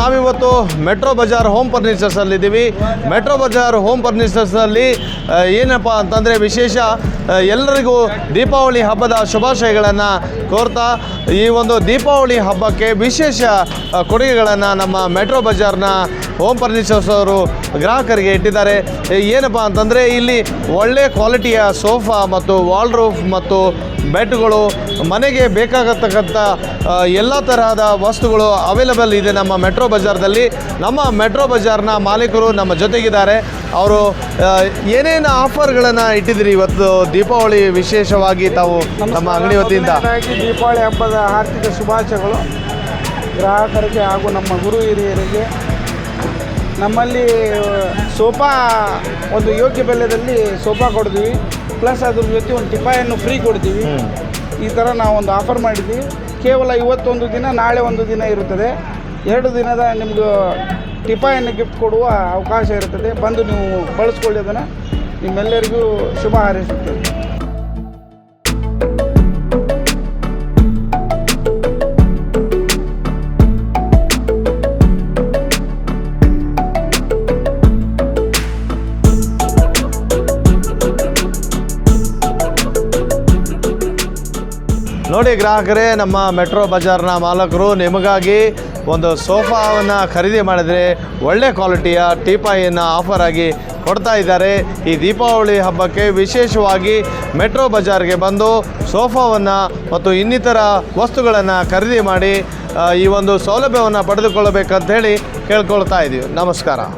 ನಾವಿವತ್ತು metro Bazaar home ಫರ್ನಿಚರ್ಸಲ್ಲಿದ್ದೀವಿ. Metro Bazaar home ಫರ್ನಿಚರ್ಸಲ್ಲಿ ಏನಪ್ಪ ಅಂತಂದರೆ ವಿಶೇಷ ಎಲ್ಲರಿಗೂ ದೀಪಾವಳಿ ಹಬ್ಬದ ಶುಭಾಶಯಗಳನ್ನು ಕೋರ್ತಾ, ಈ ಒಂದು ದೀಪಾವಳಿ ಹಬ್ಬಕ್ಕೆ ವಿಶೇಷ ಕೊಡುಗೆಗಳನ್ನು ನಮ್ಮ ಮೆಟ್ರೋ ಬಜಾರ್ನ ಹೋಮ್ ಫರ್ನಿಚರ್ಸ್ ಅವರು ಗ್ರಾಹಕರಿಗೆ ಇಟ್ಟಿದ್ದಾರೆ. ಏನಪ್ಪ ಅಂತಂದರೆ ಇಲ್ಲಿ ಒಳ್ಳೆ ಕ್ವಾಲಿಟಿಯ ಸೋಫಾ ಮತ್ತು ವಾಲ್ರೂಫ್ ಮತ್ತು ಬೆಡ್ಗಳು, ಮನೆಗೆ ಬೇಕಾಗತಕ್ಕಂಥ ಎಲ್ಲ ತರಹದ ವಸ್ತುಗಳು ಅವೈಲಬಲ್ ಇದೆ ನಮ್ಮ ಮೆಟ್ರೋ ಬಜಾರ್ದಲ್ಲಿ. ನಮ್ಮ ಮೆಟ್ರೋ ಬಜಾರ್ನ ಮಾಲೀಕರು ನಮ್ಮ ಜೊತೆಗಿದ್ದಾರೆ. ಅವರು ಏನೇನು ಆಫರ್ಗಳನ್ನು ಇಟ್ಟಿದ್ದೀರಿ ಇವತ್ತು ದೀಪಾವಳಿ ವಿಶೇಷವಾಗಿ ತಾವು ನಮ್ಮ ಅಂಗಡಿ ವತಿಯಿಂದ. ದೀಪಾವಳಿ ಹಬ್ಬದ ಆರ್ಥಿಕ ಶುಭಾಶಯಗಳು. ಗ್ರಾಹಕರಿಗೆ ಹಾಗೂ ನಮ್ಮ ಗುರು ಹಿರಿಯರಿಗೆ. ನಮ್ಮಲ್ಲಿ ಸೋಫಾ ಒಂದು ಯೋಗ್ಯ ಬೆಲೆಯಲ್ಲಿ ಸೋಫಾ ಕೊಡ್ತೀವಿ. ಪ್ಲಸ್ ಅದ್ರ ಜೊತೆ ಒಂದು ಟಿಪಾಯನ್ನು ಫ್ರೀ ಕೊಡ್ತೀವಿ. ಈ ಥರ ನಾವು ಒಂದು ಆಫರ್ ಮಾಡಿದ್ವಿ ಕೇವಲ ಇವತ್ತೊಂದು ದಿನ ನಾಳೆ ಒಂದು ದಿನ ಇರುತ್ತದೆ. ಎರಡು ದಿನದ ನಿಮ್ಮದು ಟಿಪಾಯನ್ನು ಗಿಫ್ಟ್ ಕೊಡುವ ಅವಕಾಶ ಇರುತ್ತದೆ. ಬಂದು ನೀವು ಬಳಸ್ಕೊಳ್ಳಿ ಅದನ್ನು ನಿಮ್ಮೆಲ್ಲರಿಗೂ ಶುಭ ಹಾರೈಸುತ್ತೇನೆ. ನೋಡಿ ಗ್ರಾಹಕರೇ, ನಮ್ಮ ಮೆಟ್ರೋ ಬಜಾರ್ನ ಮಾಲಕರು ನಿಮಗಾಗಿ ಒಂದು ಸೋಫಾವನ್ನು ಖರೀದಿ ಮಾಡಿದರೆ ಒಳ್ಳೆ ಕ್ವಾಲಿಟಿಯ ಟೀಪಾಯಿಯನ್ನು ಆಫರ್ ಆಗಿ ಕೊಡ್ತಾ ಇದ್ದಾರೆ. ಈ ದೀಪಾವಳಿ ಹಬ್ಬಕ್ಕೆ ವಿಶೇಷವಾಗಿ ಮೆಟ್ರೋ ಬಜಾರ್ಗೆ ಬಂದು ಸೋಫಾವನ್ನು ಮತ್ತು ಇನ್ನಿತರ ವಸ್ತುಗಳನ್ನು ಖರೀದಿ ಮಾಡಿ ಈ ಒಂದು ಸೌಲಭ್ಯವನ್ನು ಪಡೆದುಕೊಳ್ಳಬೇಕಂತ ಹೇಳಿ ಕೇಳ್ಕೊಳ್ತಾ ಇದ್ದೀವಿ ನಮಸ್ಕಾರ.